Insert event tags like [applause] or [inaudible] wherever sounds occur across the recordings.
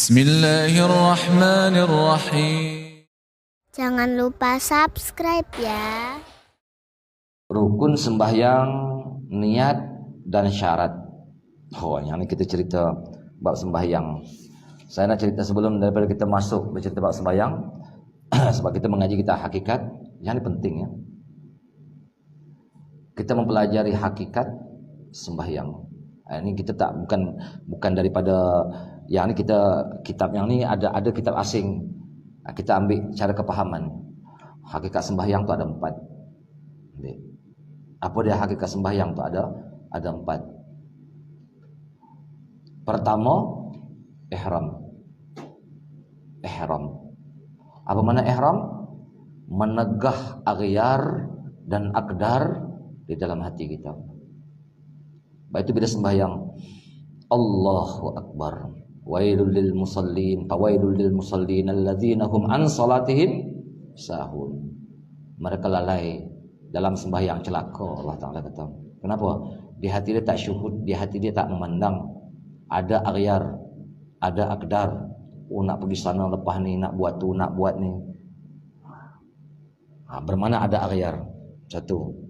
Bismillahirrahmanirrahim. Jangan lupa subscribe ya. Rukun sembahyang, niat dan syarat. Oh, yang ini kita cerita bab sembahyang. Saya nak cerita sebelum daripada kita masuk bercerita bab sembahyang [clears throat] sebab kita mengaji kita hakikat, yang ini penting ya. Kita mempelajari hakikat sembahyang. Ah, Ini kita tak bukan bukan daripada yang ini kita kitab yang ini ada ada kitab asing. Ah, Kita ambil cara kepahaman. Hakikat sembahyang tu ada empat. Apa dia hakikat sembahyang tu ada ada empat. Pertama ihram. Ihram. Apa mana ihram? Menegah aghyar dan akdar di dalam hati kita. Baik itu bila sembahyang Allahu Akbar. Wailul lil musallin, fawailul lil musallin alladzina hum an salatihim sahun. Mereka lalai dalam sembahyang celaka Allah Taala kata. Kenapa? Di hati dia tak syuhud, di hati dia tak memandang ada aghyar, ada akdar. Oh nak pergi sana lepas ni nak buat tu, nak buat ni. Ha, bermana ada aghyar. Satu.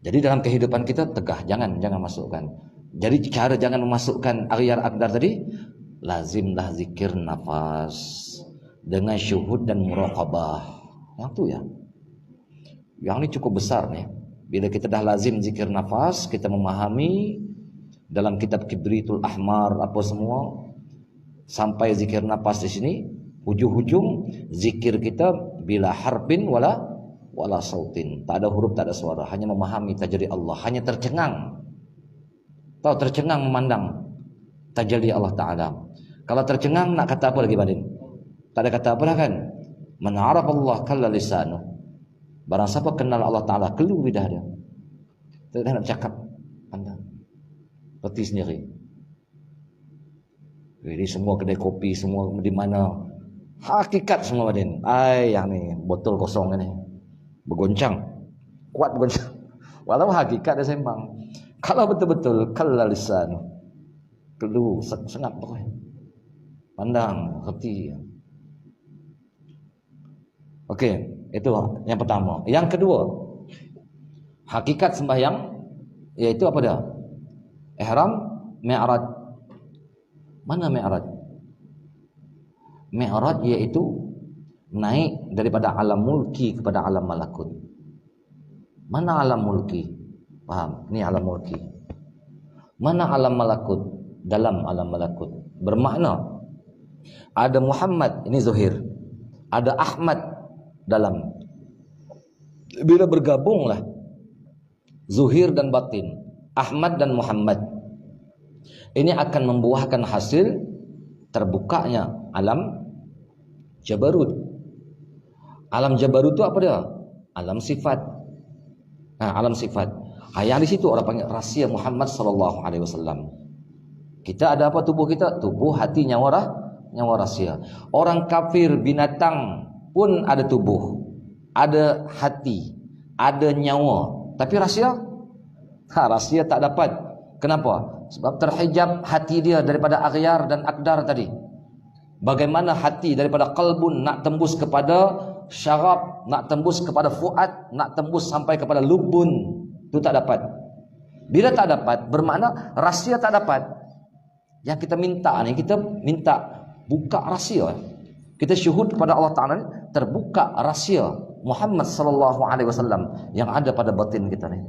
Jadi dalam kehidupan kita tegah, jangan jangan masukkan. Jadi cara jangan memasukkan aghyar akdar tadi, lazimlah zikir nafas dengan syuhud dan muraqabah. Yang tu ya. Yang ni cukup besar nih. Bila kita dah lazim zikir nafas, kita memahami dalam kitab Kibritul Ahmar apa semua sampai zikir nafas di sini, hujung-hujung zikir kita bila harbin wala wala sautin. Tak ada huruf, tak ada suara, hanya memahami tajri Allah, hanya tercengang. Tahu tercengang memandang tajalli Allah Taala. Kalau tercengang nak kata apa lagi Badin? Tak ada kata apa dah kan? Man Allah kalla lisanu. Barang siapa kenal Allah Taala kelu lidah dia. Tak nak cakap pandang. Reti sendiri. Jadi semua kedai kopi semua di mana hakikat semua Badin. Ai yang ni botol kosong ni. Bergoncang. Kuat bergoncang. [laughs] Walau hakikat dia sembang. Kalau betul-betul kalla lisanu. Kelu sangat pokoknya. Pandang, reti. Okey, itu yang pertama. Yang kedua, hakikat sembahyang iaitu apa dia? Ihram, mi'raj. Mana mi'raj? Mi'raj iaitu naik daripada alam mulki kepada alam malakut. Mana alam mulki? Faham? Ini alam mulki. Mana alam malakut? Dalam alam malakut. Bermakna ada Muhammad, ini Zuhir. Ada Ahmad dalam. Bila bergabunglah Zuhir dan batin, Ahmad dan Muhammad. Ini akan membuahkan hasil terbukanya alam Jabarut. Alam Jabarut itu apa dia? Alam sifat. Nah, alam sifat. Ha, yang di situ orang panggil rahsia Muhammad sallallahu alaihi wasallam. Kita ada apa tubuh kita? Tubuh, hati, nyawa rah, nyawa rahsia. Orang kafir binatang pun ada tubuh, ada hati, ada nyawa. Tapi rahsia? Ha, rahsia tak dapat. Kenapa? Sebab terhijab hati dia daripada aghyar dan akdar tadi. Bagaimana hati daripada kalbun nak tembus kepada syarab, nak tembus kepada fuad, nak tembus sampai kepada lubun. Itu tak dapat. Bila tak dapat, bermakna rahsia tak dapat. Yang kita minta ni, kita minta buka rahsia. Kita syuhud kepada Allah Taala terbuka rahsia Muhammad sallallahu alaihi wasallam yang ada pada batin kita ni.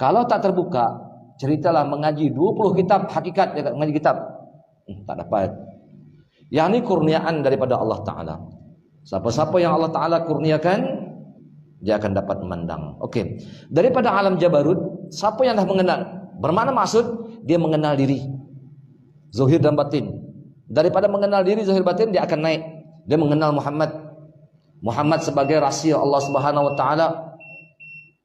Kalau tak terbuka, ceritalah mengaji 20 kitab hakikat dia mengaji kitab. Hmm, tak dapat. Yang ni kurniaan daripada Allah Taala. Siapa-siapa yang Allah Taala kurniakan, dia akan dapat memandang. Okey. Daripada alam Jabarut, siapa yang dah mengenal? Bermakna maksud dia mengenal diri. Zuhir dan batin. Daripada mengenal diri zahir batin dia akan naik. Dia mengenal Muhammad. Muhammad sebagai rahsia Allah Subhanahu wa taala.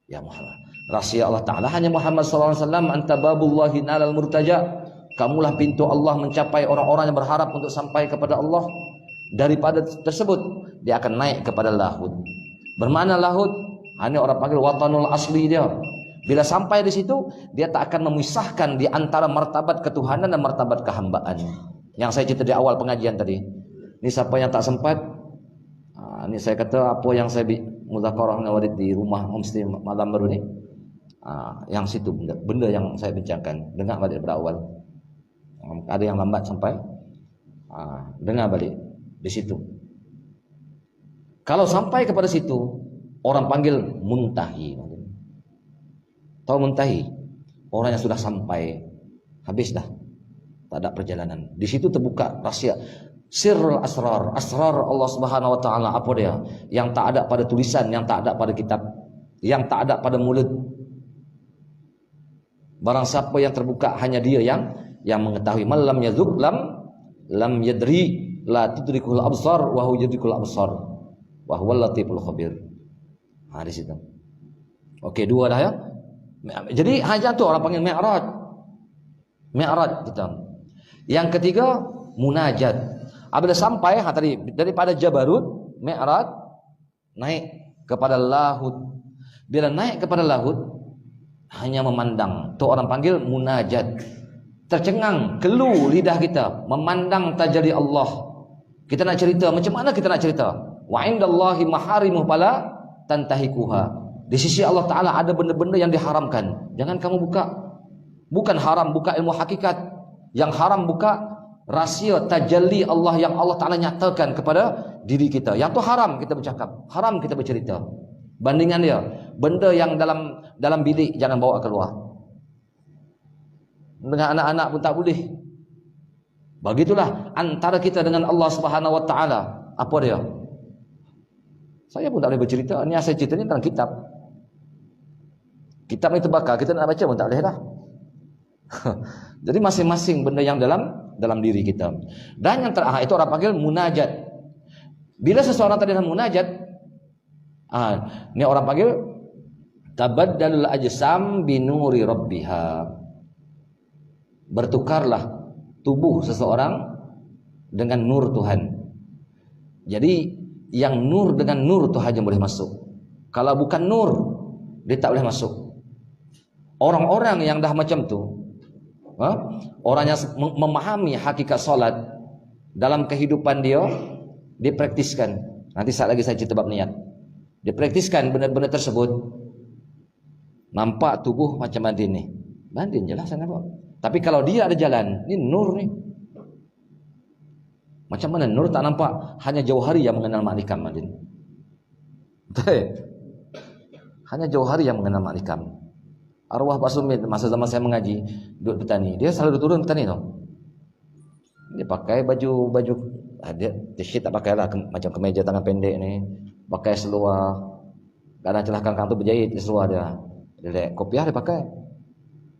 Ya Muhammad. Rahsia Allah Taala hanya Muhammad wasallam anta babullahi nalal murtaja. Kamulah pintu Allah mencapai orang-orang yang berharap untuk sampai kepada Allah. Daripada tersebut dia akan naik kepada lahud. Bermakna lahud hanya orang panggil watanul asli dia. Bila sampai di situ dia tak akan memisahkan di antara martabat ketuhanan dan martabat kehambaan. Yang saya cerita di awal pengajian tadi. Ini siapa yang tak sempat? Ha, ini saya kata apa yang saya muzakarah dengan di rumah homestay malam baru ni. Ha, yang situ benda, benda yang saya bincangkan. Dengar balik daripada awal. Ha, ada yang lambat sampai. Ha, dengar balik di situ. Kalau sampai kepada situ, orang panggil muntahi. Tahu muntahi? Orang yang sudah sampai habis dah. Tak ada perjalanan. Di situ terbuka rahsia sirrul asrar, asrar Allah Subhanahu wa taala apa dia? Yang tak ada pada tulisan, yang tak ada pada kitab, yang tak ada pada mulut. Barang siapa yang terbuka hanya dia yang yang mengetahui malam yazuk lam lam yadri la tudrikul absar wa huwa yudrikul absar wa huwal latiful khabir. Ha di situ. Okey, dua dah ya. Jadi hajat tu orang panggil mi'raj. Mi'raj kita. Yang ketiga munajat. Apabila sampai ha tadi daripada Jabarut, Mi'raj naik kepada Lahud. Bila naik kepada Lahud hanya memandang. Tu orang panggil munajat. Tercengang, kelu lidah kita memandang tajalli Allah. Kita nak cerita macam mana kita nak cerita? Wa indallahi maharimuh pala tantahikuha. Di sisi Allah Taala ada benda-benda yang diharamkan. Jangan kamu buka. Bukan haram buka ilmu hakikat. Yang haram buka rahsia tajalli Allah yang Allah Taala nyatakan kepada diri kita. Yang tu haram kita bercakap. Haram kita bercerita. Bandingan dia, benda yang dalam dalam bilik jangan bawa keluar. Dengan anak-anak pun tak boleh. Begitulah antara kita dengan Allah Subhanahu Wa Taala. Apa dia? Saya pun tak boleh bercerita. Ini saya cerita ni dalam kitab. Kitab ni terbakar, kita nak baca pun tak boleh dah. [laughs] Jadi masing-masing benda yang dalam dalam diri kita. Dan yang terakhir itu orang panggil munajat. Bila seseorang tadi dalam munajat, ah, ni orang panggil tabaddalul ajsam binuri rabbiha. Bertukarlah tubuh seseorang dengan nur Tuhan. Jadi yang nur dengan nur tu hanya boleh masuk. Kalau bukan nur, dia tak boleh masuk. Orang-orang yang dah macam tu, ha? orang yang memahami hakikat solat dalam kehidupan dia, dia praktiskan. Nanti saat lagi saya cerita bab niat. Dia praktiskan benda-benda tersebut. Nampak tubuh macam Madin ni. Madin jelas saya nampak. Tapi kalau dia ada jalan, ni nur ni. Macam mana nur tak nampak? Hanya jauh hari yang mengenal maknikam Madin. Hanya jauh hari yang mengenal maknikam arwah Pak Sumit masa zaman saya mengaji duduk petani. Dia selalu turun petani tu. Dia pakai baju baju ah, dia t-shirt tak pakai lah ke, macam kemeja tangan pendek ni. Pakai seluar. Kadang celah kangkang tu berjahit seluar dia. Dia kopiah dia pakai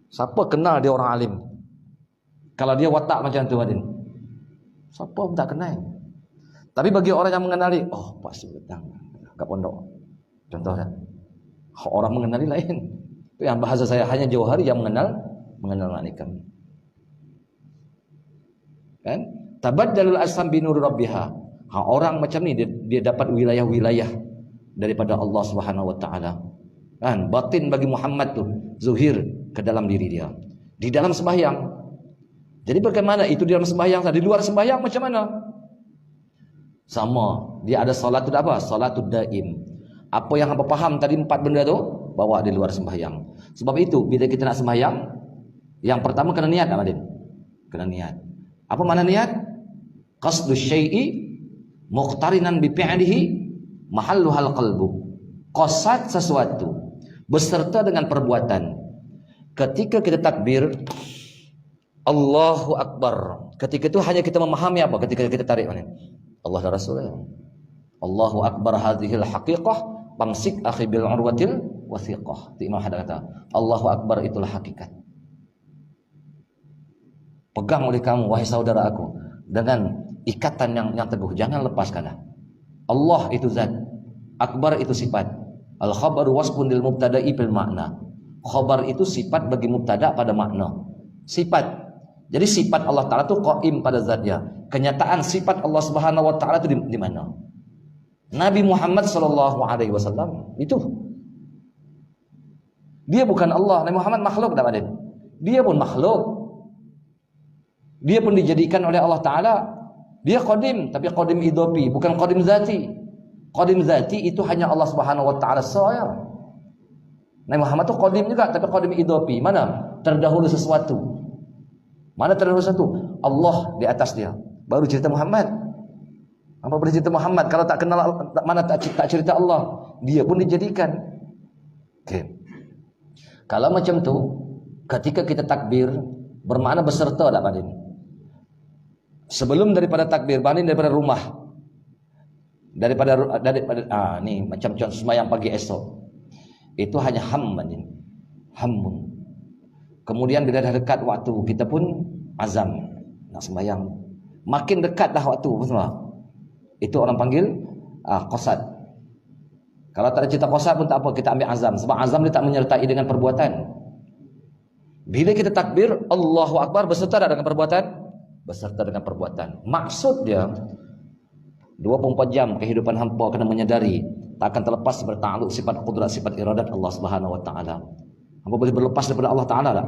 siapa kenal dia orang alim kalau dia watak macam tu Adin siapa pun tak kenal tapi bagi orang yang mengenali oh Pak Sumit datang kat pondok contohnya orang mengenali lain yang bahasa saya hanya jauh hari yang mengenal mengenal kami. Kan? Tabaddalul asam binur rabbiha. Ha, orang macam ni dia, dia dapat wilayah-wilayah daripada Allah Subhanahu wa taala. Kan? Batin bagi Muhammad tu zuhir ke dalam diri dia. Di dalam sembahyang. Jadi bagaimana itu di dalam sembahyang, di luar sembahyang macam mana? Sama. Dia ada solat tu apa? Salatul daim. Apa yang apa faham tadi empat benda tu bawa di luar sembahyang. Sebab itu bila kita nak sembahyang, yang pertama kena niat Amadin. Kena niat. Apa mana niat? Qasdu syai'i muqtarinan bi fi'lihi mahalluhal qalbu. Qasad sesuatu beserta dengan perbuatan. Ketika kita takbir Allahu Akbar. Ketika itu hanya kita memahami apa? Ketika kita tarik mana? Allah dan Rasulullah. Allahu Akbar hadhil haqiqah Pamsik akhi bil urwatil wasiqah. Itu Imam Haddad kata, Allahu Akbar itulah hakikat. Pegang oleh kamu wahai saudara aku dengan ikatan yang yang teguh, jangan lepaskan. Allah itu zat, Akbar itu sifat. Al khabaru wasfun lil mubtada'i bil makna. Khabar itu sifat bagi mubtada pada makna. Sifat. Jadi sifat Allah Taala itu qaim pada zatnya. Kenyataan sifat Allah Subhanahu wa taala itu di, di mana? Nabi Muhammad sallallahu alaihi wasallam itu dia bukan Allah. Nabi Muhammad makhluk tak ada. Dia pun makhluk. Dia pun dijadikan oleh Allah Ta'ala. Dia qadim, tapi qadim idopi, bukan qadim zati. Qadim zati itu hanya Allah Subhanahu Wa Ta'ala saja. Nabi Muhammad itu qadim juga, tapi qadim idopi. Mana? Terdahulu sesuatu. Mana terdahulu sesuatu? Allah di atas dia. Baru cerita Muhammad. Apa cerita Muhammad? Kalau tak kenal, mana tak, tak cerita Allah. Dia pun dijadikan. Okay. Kalau macam tu, ketika kita takbir, bermakna beserta tak Badin? Sebelum daripada takbir, Badin daripada rumah. Daripada daripada ah ni macam contoh sembahyang pagi esok. Itu hanya ham Badin. Hamun. Kemudian bila dah dekat waktu, kita pun azam nak sembahyang. Makin dekat dah waktu, tak? Itu orang panggil ah, qasad. Kalau tak ada cerita qasad pun tak apa, kita ambil azam. Sebab azam dia tak menyertai dengan perbuatan. Bila kita takbir, Allahu Akbar beserta dengan perbuatan? Beserta dengan perbuatan. Maksud dia, 24 jam kehidupan hampa kena menyadari tak akan terlepas bertakluk sifat kudrat, sifat iradat Allah Subhanahu Wa Taala. Hampa boleh berlepas daripada Allah Taala tak?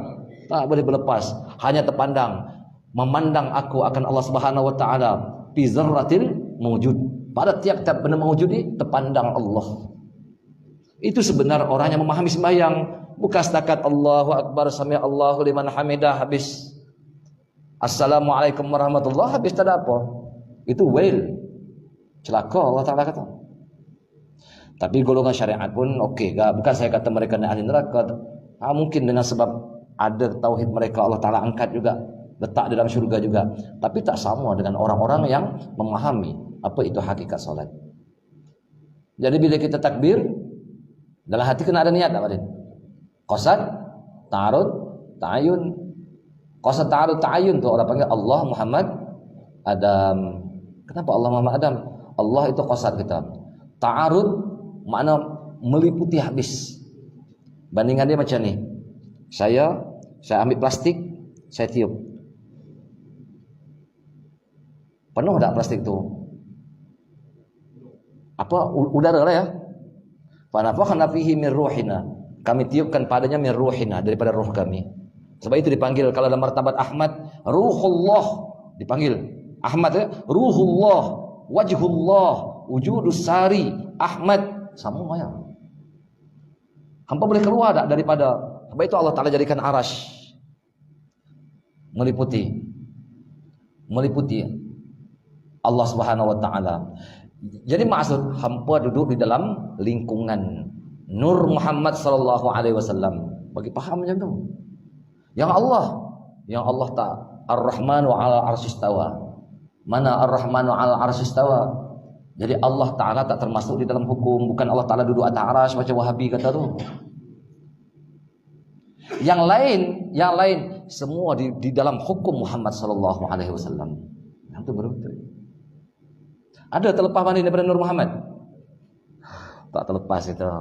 Tak boleh berlepas. Hanya terpandang memandang aku akan Allah Subhanahu Wa Taala fi zarratil mawjud. Pada tiap-tiap benda mawjud ni terpandang Allah. Itu sebenar orang yang memahami sembahyang bukan setakat Allahu akbar sami Allahu liman hamidah habis. Assalamualaikum warahmatullahi habis tak ada apa. Itu wail. Celaka Allah Taala kata. Tapi golongan syariat pun okey gak? Bukan saya kata mereka nak ahli neraka. Ha, mungkin dengan sebab ada tauhid mereka Allah Taala angkat juga letak di dalam syurga juga. Tapi tak sama dengan orang-orang yang memahami apa itu hakikat solat. Jadi bila kita takbir, dalam hati kena ada niat tak Badin? Qasad, ta'arud, ta'ayun. Qasad, ta'arud, ta'ayun tu orang panggil Allah Muhammad Adam. Kenapa Allah Muhammad Adam? Allah itu qasad kita. Ta'arud makna meliputi habis. Bandingan dia macam ni. Saya saya ambil plastik, saya tiup. Penuh tak plastik tu? Apa udara lah ya? Fanafakhna fihi min ruhina. Kami tiupkan padanya min ruhina daripada roh kami. Sebab itu dipanggil kalau dalam martabat Ahmad, ruhullah dipanggil. Ahmad ya, ruhullah, wajhullah, wujudus sari, Ahmad sama ya. Hampa boleh keluar tak daripada sebab itu Allah Taala jadikan arash meliputi meliputi Allah Subhanahu wa taala. Jadi maksud hampa duduk di dalam lingkungan Nur Muhammad sallallahu alaihi wasallam. Bagi faham macam tu. Yang Allah, yang Allah tak Ar-Rahman wa 'ala arsyistawa. Mana Ar-Rahman wa 'ala arsyistawa? Jadi Allah Taala tak termasuk di dalam hukum, bukan Allah Taala duduk atas arsy macam Wahabi kata tu. Yang lain, yang lain semua di, di dalam hukum Muhammad sallallahu alaihi wasallam. Yang tu betul. Ada terlepas mana daripada Nur Muhammad? Tak terlepas itu.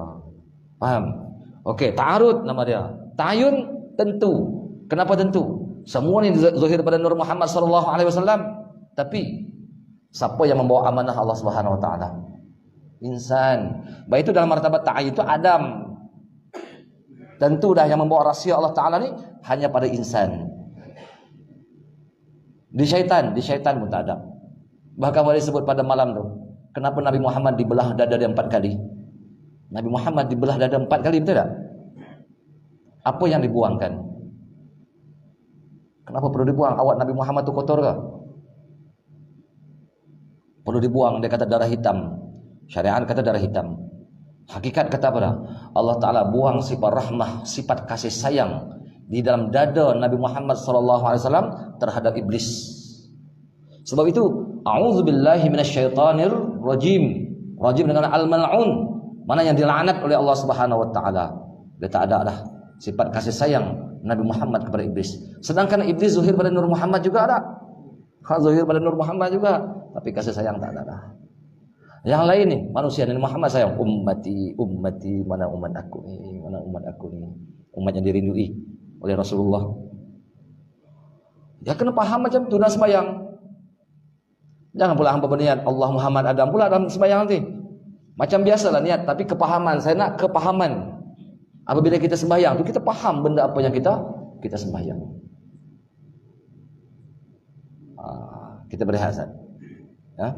Faham? Okey, ta'arud nama dia. Ta'ayun tentu. Kenapa tentu? Semua ni zahir daripada Nur Muhammad sallallahu alaihi wasallam. Tapi siapa yang membawa amanah Allah Subhanahu wa taala? Insan. Baik itu dalam martabat ta'ayun itu Adam. Tentu dah yang membawa rahsia Allah taala ni hanya pada insan. Di syaitan, di syaitan pun tak ada. Bahkan boleh sebut pada malam tu. Kenapa Nabi Muhammad dibelah dada dia empat kali? Nabi Muhammad dibelah dada empat kali, betul tak? Apa yang dibuangkan? Kenapa perlu dibuang? Awak Nabi Muhammad tu kotor ke? Perlu dibuang, dia kata darah hitam. Syariat kata darah hitam. Hakikat kata apa? Allah Ta'ala buang sifat rahmah, sifat kasih sayang di dalam dada Nabi Muhammad SAW terhadap iblis. Sebab itu a'udzubillahi minasyaitonir rajim. Rajim dengan al-mal'un. Mana yang dilaknat oleh Allah Subhanahu wa taala. Dia tak ada dah sifat kasih sayang Nabi Muhammad kepada iblis. Sedangkan iblis zuhir pada Nur Muhammad juga ada. Ha zuhir pada Nur Muhammad juga, tapi kasih sayang tak ada dah. Yang lain ni manusia Nabi Muhammad sayang ummati ummati mana umat aku ni mana umat aku ni umat yang dirindui oleh Rasulullah. Ya kena faham macam tu nak sembahyang. Jangan pula hamba berniat Allah Muhammad Adam pula dalam sembahyang nanti. Macam biasalah niat tapi kepahaman. Saya nak kepahaman. Apabila kita sembahyang tu kita faham benda apa yang kita kita sembahyang. Kita berehat Ustaz. Ya?